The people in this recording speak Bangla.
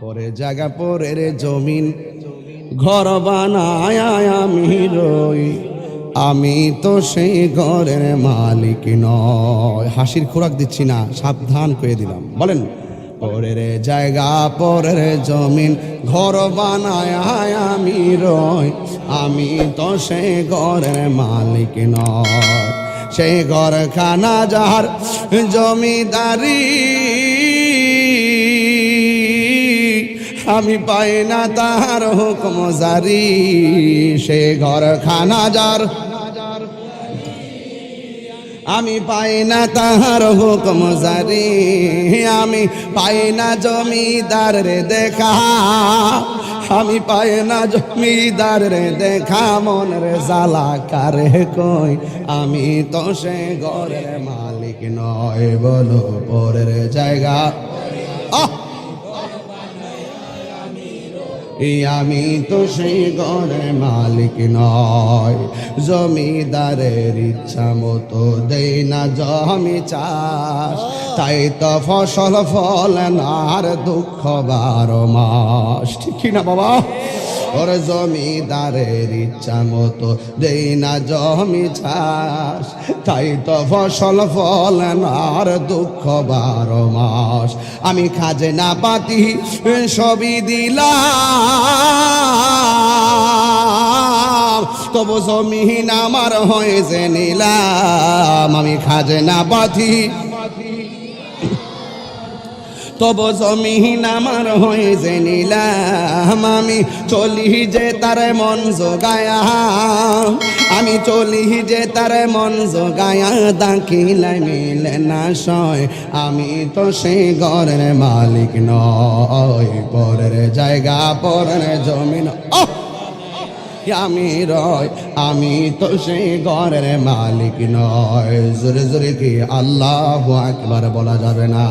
পরে জায়গা পরের জমিন, ঘর বানায় আমি রই। আমি তো সেই ঘরের মালিক নয় হাসির খোরাক দিচ্ছি না, সাবধান করে দিলাম। বলেন পরের জায়গা পরের জমিন, ঘর বানায় আমি রই। আমি তো সেই ঘরের মালিক নয় সেই ঘর খানা যার জমিদারি আমি পাই না তার হুকুম জারি। সে ঘর খানা যার। আমি পাই না তাহার হুকুম জারি। আমি পাই না জমিদার রে দেখা। আমি পাই না জমিদার রে দেখা। মন রে জ্বালা কারে কই? আমি তো সে ঘরের মালিক নয় বলো, পরের জায়গা। আহ! এই আমি তো সেই ঘরের মালিক নয় জমিদারের ইচ্ছা মতো দেই না জমি চাষ। তাই তো ফসল ফল না আর দুঃখ বারো মাস। ঠিক না বাবা? ওর জমিদারের ইচ্ছা মতো দেই না জমি চাষ। তাই তো ফসল ফল না আর দুঃখ বারো মাস। আমি খাজনা পাতি সবই দিলাম। তবু জমিন আমার হয়েছে নিলাম, আমি খাজনা পাতি তব জমিন আমার হয়েছে নিলাম, আমি চলি যে তার মন জোগায়া। আমি চলি যে তার মন জোগায়া দাখিলাই মিলে না সয়। আমি তো সেই ঘরের মালিক নয়, পরের জায়গা, পরের জমিন। ও আমি রয় আমি তো সেই ঘরের মালিক নয়। জোরে জোরে কি আল্লাহ একবার বলা যাবে না?